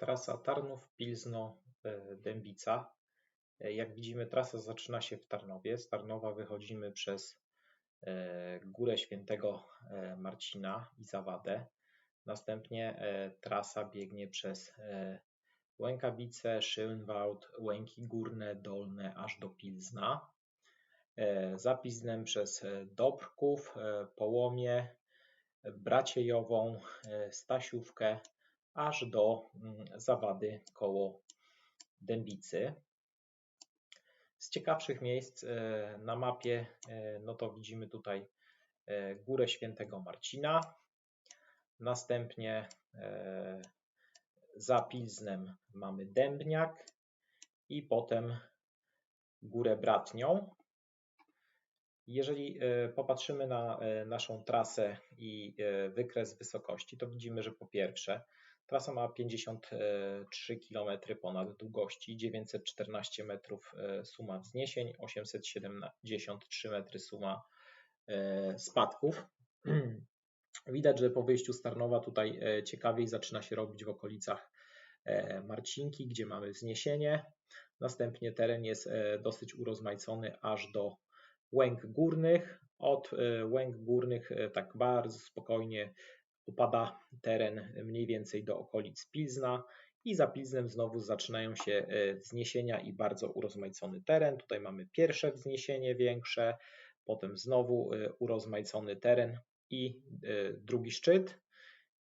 Trasa Tarnów-Pilzno-Dębica. E, Jak widzimy, trasa zaczyna się w Tarnowie. Z Tarnowa wychodzimy przez e, Górę Świętego e, Marcina i Zawadę. Następnie trasa biegnie przez Łękawice, Szylnwałd, Łęki Górne, Dolne aż do Pilzna. Za przez Dobrków, Połomie, Braciejową, Stasiówkę aż do mm, Zawady koło Dębicy. Z ciekawszych miejsc e, na mapie, e, no to widzimy tutaj e, Górę Świętego Marcina. Następnie za Pilznem mamy Dębniak i potem Górę Bratnią. Jeżeli popatrzymy na naszą trasę i wykres wysokości, to widzimy, że po pierwsze Trasa ma 53 km ponad długości, 914 metrów e, suma wzniesień, 873 metry suma e, spadków. Widać, że po wyjściu z Tarnowa tutaj e, ciekawiej zaczyna się robić w okolicach Marcinki, gdzie mamy wzniesienie. Następnie teren jest dosyć urozmaicony aż do łęk górnych. Od łęk górnych tak bardzo spokojnie upada teren mniej więcej do okolic Pilzna i za Pilznem znowu zaczynają się e, wzniesienia i bardzo urozmaicony teren. Tutaj mamy pierwsze wzniesienie większe, potem znowu e, urozmaicony teren i e, drugi szczyt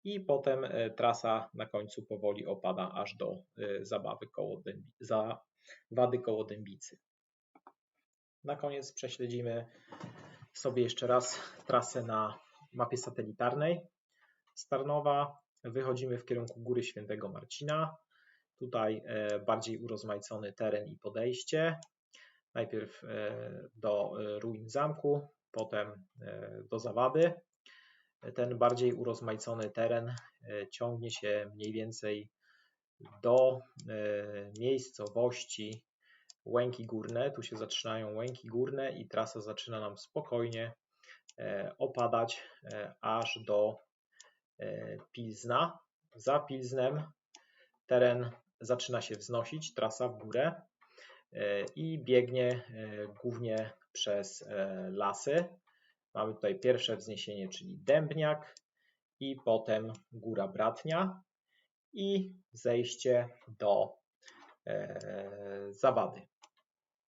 i potem trasa na końcu powoli opada aż do zabawy koło dębi, zawady koło Dębicy. Na koniec prześledzimy sobie jeszcze raz trasę na mapie satelitarnej. Z Tarnowa wychodzimy w kierunku Góry Świętego Marcina. Tutaj e, bardziej urozmaicony teren i podejście. Najpierw e, do e, ruin zamku, potem do zawady. Ten bardziej urozmaicony teren ciągnie się mniej więcej do miejscowości Łęki Górne. Tu się zaczynają Łęki Górne i trasa zaczyna nam spokojnie opadać aż do E, Pilzna. Za Pilznem teren zaczyna się wznosić, trasa w górę e, i biegnie e, głównie przez lasy. Mamy tutaj pierwsze wzniesienie, czyli Dębniak i potem Góra Bratnia i zejście do Zawady.